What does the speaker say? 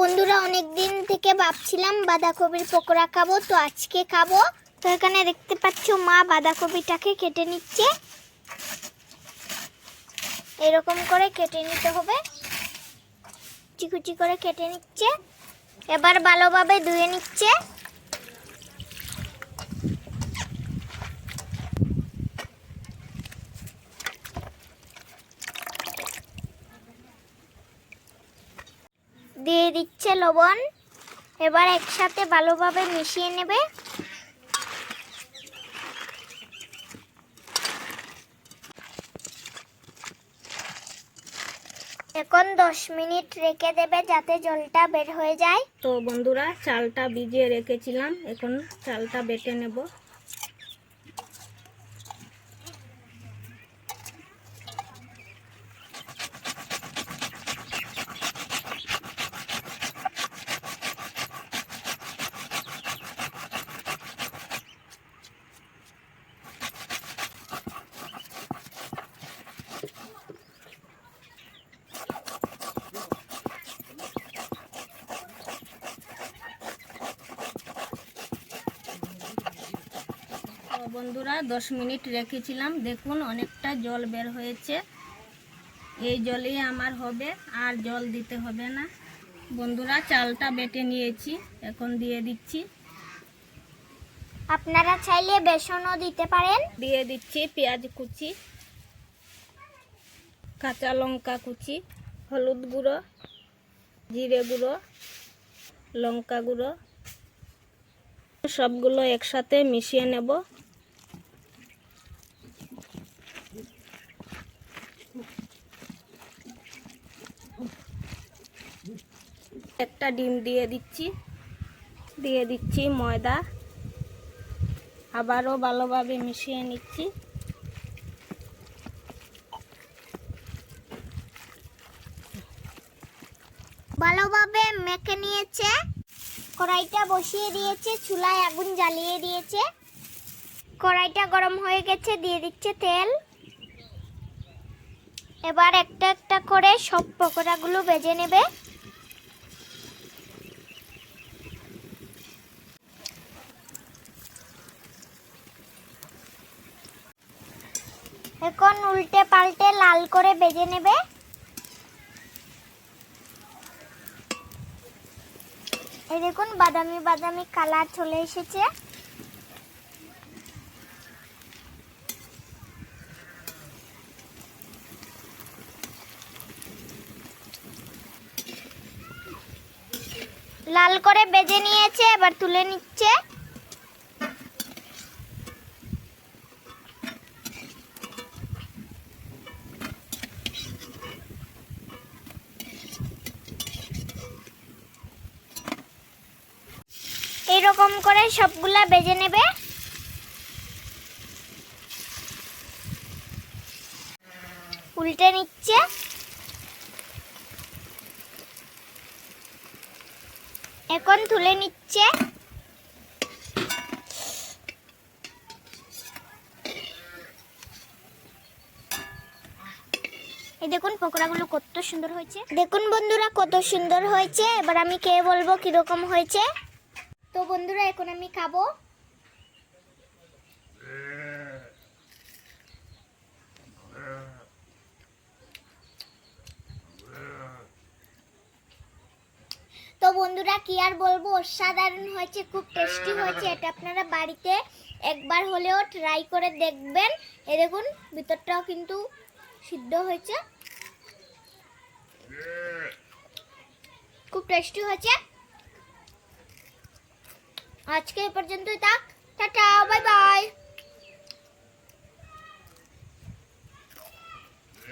বন্ধুরা অনেক দিন থেকে ভাবছিলাম বাঁধাকপির পকোড়া খাব, তো আজকে খাব। তো এখানে দেখতে পাচ্ছ মা বাঁধাকপিটাকে কেটে নিচ্ছে। এরকম করে কেটে নিতে হবে। চিকুচি কুচি করে কেটে নিচ্ছে। এবার ভালোভাবে ধুয়ে নিচ্ছে। দিয়ে দিচ্ছে লবণ। এবার একসাথে ভালোভাবে মিশিয়ে নেবে। এখন দশ মিনিট রেখে দেবে যাতে জলটা বের হয়ে যায়। তো বন্ধুরা, চালটা ভিজিয়ে রেখেছিলাম। এখন চালটা বেটে নেব। বন্ধুরা দশ মিনিট রেখেছিলাম। দেখুন অনেকটা জল বের হয়েছে। এই জলেই আমার হবে আর জল দিতে হবে না। বন্ধুরা চালটা বেটে নিয়েছি এখন দিয়ে দিচ্ছি। আপনারা চাইলে বেসনও দিতে পারেন। দিয়ে দিচ্ছি পেঁয়াজ কুচি কাঁচা লঙ্কা কুচি হলুদ গুঁড়ো জিরে গুঁড়ো লঙ্কা গুঁড়ো। সবগুলো একসাথে মিশিয়ে নেব। একটা ডিম দিয়ে দিচ্ছি। দিয়ে দিচ্ছি ময়দা। আবারও ভালোভাবে মিশিয়ে নিচ্ছি। ভালোভাবে মেখে নিয়েছে। কড়াইটা বসিয়ে দিয়েছে, চুলায় আগুন জ্বালিয়ে দিয়েছে। কড়াইটা গরম হয়ে গেছে, দিয়ে দিচ্ছে তেল। এবার একটা একটা করে সব পকোড়াগুলো ভেজে নেবে। এখন উল্টে পাল্টে লাল করে বেজে নেবে। এই দেখুন, বাদামি বাদামি কালার চলে এসেছে। লাল করে বেজে নিয়েছে, এবার তুলে নিচ্ছে। এরকম করে সবগুলা বেজে নেবে। উল্টে নিচ্ছে। এখন তুলে নিচ্ছে। এই দেখুন পকোড়াগুলো কত সুন্দর হয়েছে। দেখুন বন্ধুরা কত সুন্দর হয়েছে। এবার আমি কে বলব কীরকম হয়েছে। তো বন্ধুরা, এখন আমি খাব। তো বন্ধুরা, কি আর বলব, অসাধারণ হয়েছে, খুব টেস্টি হয়েছে। এটা আপনারা বাড়িতে একবার হলেও ট্রাই করে দেখবেন। এ দেখুন, ভিতরটাও কিন্তু সিদ্ধ হয়েছে। খুব টেস্টি হয়েছে। আজকে এ পর্যন্তই থাক টাটা বাই বাই